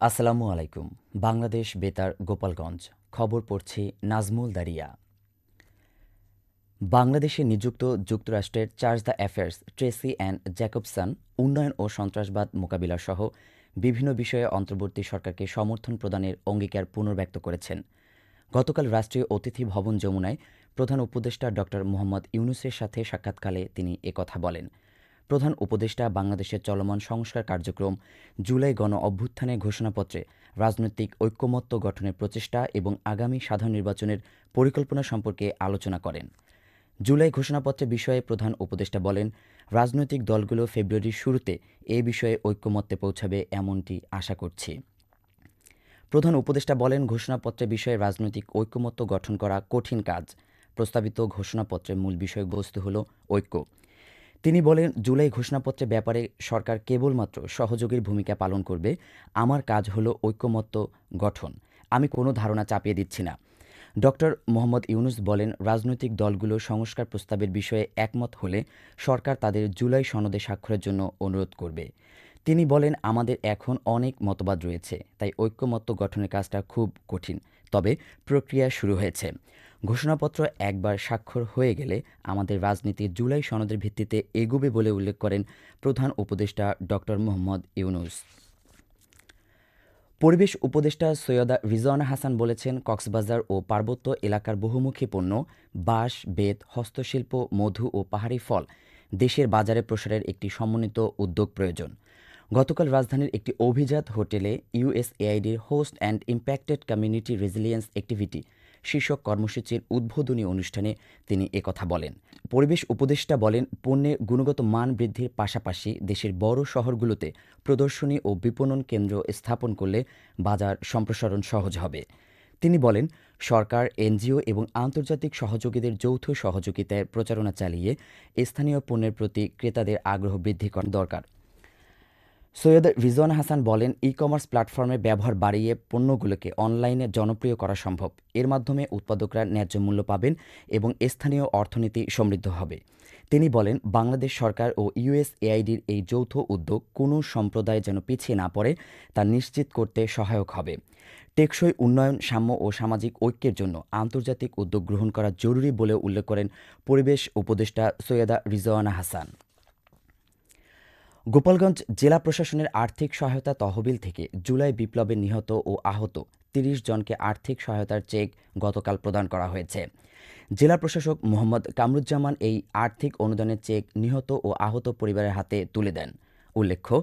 আসসালামু আলাইকুম। বাংলাদেশ বেতার, গোপালগঞ্জ। খবর পড়ছি নাজমুল দারিয়া। বাংলাদেশে নিযুক্ত যুক্তরাষ্ট্রের charge d' affaires Tracy Ann Jacobson, উন্নয়ন ও সন্ত্রাসবাদ মোকাবিলা সহ বিভিন্ন বিষয়ে অন্তর্বর্তী সরকারকে সমর্থন প্রদানের অঙ্গীকার পুনর্ব্যক্ত করেছেন। গতকাল রাষ্ট্রীয় অতিথি ভবন যমুনায় প্রধান উপদেষ্টা ড মোহাম্মদ ইউনুসের সাথে সাক্ষাৎকালে তিনি একথা বলেন। প্রধান উপদেষ্টা বাংলাদেশের চলমান সংস্কার কার্যক্রম জুলাই গণ অভ্যুত্থানের ঘোষণাপত্রে রাজনৈতিক ঐক্যমত্য গঠনের প্রচেষ্টা এবং আগামী সাধারণ নির্বাচনের পরিকল্পনা সম্পর্কে আলোচনা করেন। জুলাই ঘোষণাপত্রে বিষয়ে প্রধান উপদেষ্টা বলেন, রাজনৈতিক দলগুলো ফেব্রুয়ারির শুরুতে এ বিষয়ে ঐক্যমত্যে পৌঁছাবে এমনটি আশা করছি। প্রধান উপদেষ্টা বলেন ঘোষণাপত্রের বিষয়ে রাজনৈতিক ঐক্যমত্য গঠন করা কঠিন কাজ। প্রস্তাবিত ঘোষণাপত্রের মূল বিষয়বস্তু হল ঐক্য। তিনি বলেন, জুলাই ঘোষণাপত্রের ব্যাপারে সরকার কেবলমাত্র সহযোগীর ভূমিকা পালন করবে। আমার কাজ হলো ঐক্যমত্য গঠন। আমি কোনো ধারণা চাপিয়ে দিচ্ছি না। ডক্টর মোহাম্মদ ইউনুস বলেন, রাজনৈতিক দলগুলো সংস্কার প্রস্তাবের বিষয়ে একমত হলে সরকার তাদের জুলাই সনদে স্বাক্ষরের জন্য অনুরোধ করবে। তিনি বলেন, আমাদের এখন অনেক মতবাদ রয়েছে, তাই ঐক্যমত্য গঠনের কাজটা খুব কঠিন। তবে প্রক্রিয়া শুরু হয়েছে। ঘোষণাপত্র একবার স্বাক্ষর হয়ে গেলে আমাদের রাজনীতি জুলাই সনদের ভিত্তিতে এগুবে বলে উল্লেখ করেন প্রধান উপদেষ্টা ডক্টর মোহাম্মদ ইউনুস। পরিবেশ উপদেষ্টা সৈয়দা রিজওয়ানা হাসান বলেছেন, কক্সবাজার ও পার্বত্য এলাকার বহুমুখী পণ্য, বাঁশ, বেত, হস্তশিল্প, মধু ও পাহাড়ি ফল দেশের বাজারে প্রসারের একটি সমন্বিত উদ্যোগ প্রয়োজন। গতকাল রাজধানীর একটি অভিজাত হোটেলে ইউএসএআইডির host and impacted community resilience activity শীর্ষক কর্মসূচির উদ্বোধনী অনুষ্ঠানে তিনি একথা বলেন। পরিবেশ উপদেষ্টা বলেন, পণ্যের গুণগত মান বৃদ্ধির পাশাপাশি দেশের বড় শহরগুলোতে প্রদর্শনী ও বিপণন কেন্দ্র স্থাপন করলে বাজার সম্প্রসারণ সহজ হবে। তিনি বলেন, সরকার, এনজিও এবং আন্তর্জাতিক সহযোগীদের যৌথ সহযোগিতায় প্রচারণা চালিয়ে স্থানীয় পণ্যের প্রতি ক্রেতাদের আগ্রহ বৃদ্ধি করা দরকার। সৈয়দ রিজওয়ান হাসান বলেন ই কমার্স প্ল্যাটফর্মের ব্যবহার বাড়িয়ে পণ্যগুলোকে অনলাইনে জনপ্রিয় করা সম্ভব। এর মাধ্যমে উৎপাদকরা ন্যায্য মূল্য পাবেন এবং স্থানীয় অর্থনীতি সমৃদ্ধ হবে। তিনি বলেন, বাংলাদেশ সরকার ও ইউএসএআইডির এই যৌথ উদ্যোগ কোনো সম্প্রদায় যেন পিছিয়ে না পড়ে, তা নিশ্চিত করতে সহায়ক হবে। টেকসই উন্নয়ন, সাম্য ও সামাজিক ঐক্যের জন্য আন্তর্জাতিক উদ্যোগ গ্রহণ করা জরুরি বলে উল্লেখ করেন পরিবেশ উপদেষ্টা সৈয়দা রিজওয়ানা হাসান। গোপালগঞ্জ জেলা প্রশাসনের আর্থিক সহায়তা তহবিল থেকে জুলাই বিপ্লবে নিহত ও আহত তিরিশ জনকে আর্থিক সহায়তার চেক গতকাল প্রদান করা হয়েছে। জেলা প্রশাসক মোহাম্মদ কামরুজ্জামান এই আর্থিক অনুদানের চেক নিহত ও আহত পরিবারের হাতে তুলে দেন। উল্লেখ্য,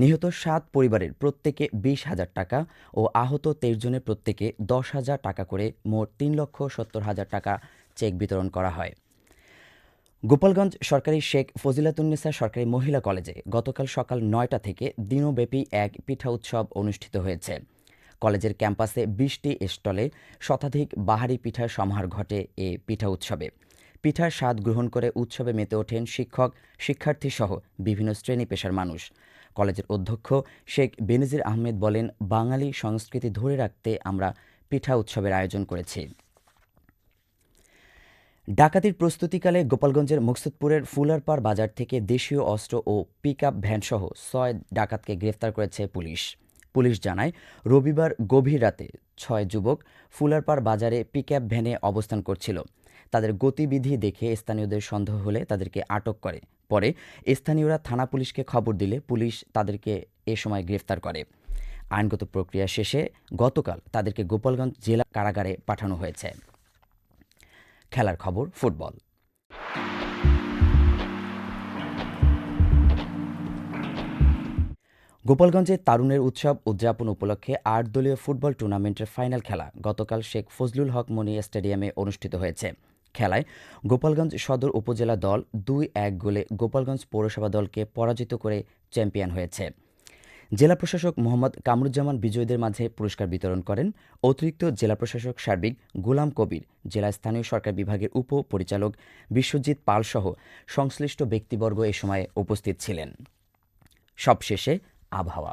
নিহত সাত পরিবারের প্রত্যেকে বিশ হাজার টাকা ও আহত তেইশ জনের প্রত্যেকে দশ হাজার টাকা করে মোট তিন লক্ষ সত্তর হাজার টাকা চেক বিতরণ করা হয়। গোপালগঞ্জ সরকারি শেখ ফজিলাতুন্নেসা সরকারি মহিলা কলেজে গতকাল সকাল নয়টা থেকে দিনব্যাপী এক পিঠা উৎসব অনুষ্ঠিত হয়েছে। কলেজের ক্যাম্পাসে বিশটি স্টলে শতাধিক বাহারি পিঠার সমাহার ঘটে এ পিঠা উৎসবে। পিঠার স্বাদ গ্রহণ করে উৎসবে মেতে ওঠেন শিক্ষক শিক্ষার্থী সহ বিভিন্ন শ্রেণি পেশার মানুষ। কলেজের অধ্যক্ষ শেখ বেনজির আহমেদ বলেন, বাঙালি সংস্কৃতি ধরে রাখতে আমরা পিঠা উৎসবের আয়োজন করেছি। ডাকাতির প্রস্তুতিকালে গোপালগঞ্জের মুকসুদপুরের ফুলারপাড় বাজার থেকে দেশীয় অস্ত্র ও পিক আপ ভ্যানসহ ছয় ডাকাতকে গ্রেফতার করেছে পুলিশ। পুলিশ জানায়, রবিবার গভীর রাতে ছয় যুবক ফুলারপাড় বাজারে পিক আপ ভ্যানে অবস্থান করছিল। তাদের গতিবিধি দেখে স্থানীয়দের সন্দেহ হলে তাদেরকে আটক করে। পরে স্থানীয়রা থানা পুলিশকে খবর দিলে পুলিশ তাদেরকে এ সময় গ্রেফতার করে। আইনগত প্রক্রিয়া শেষে গতকাল তাদেরকে গোপালগঞ্জ জেলা কারাগারে পাঠানো হয়েছে। খেলার খবর, ফুটবল। গোপালগঞ্জে তারুণের উৎসব উদযাপন উপলক্ষে আট দলীয় ফুটবল টুর্নামেন্টের ফাইনাল খেলা গতকাল শেখ ফজলুল হক মনি স্টেডিয়ামে অনুষ্ঠিত হয়েছে। খেলায় গোপালগঞ্জ সদর উপজেলা দল দুই এক গোলে গোপালগঞ্জ পৌরসভা দলকে পরাজিত করে চ্যাম্পিয়ন হয়েছে। জেলা প্রশাসক মোহাম্মদ কামরুজ্জামান বিজয়ীদের মাঝে পুরস্কার বিতরণ করেন অতিরিক্ত জেলা প্রশাসক সার্বিক গোলাম কবির, জেলা স্থানীয় সরকার বিভাগের উপ পরিচালক বিশ্বজিৎ পালসহ সংশ্লিষ্ট ব্যক্তিবর্গ এ সময় উপস্থিত ছিলেন। সবশেষে আবহাওয়া।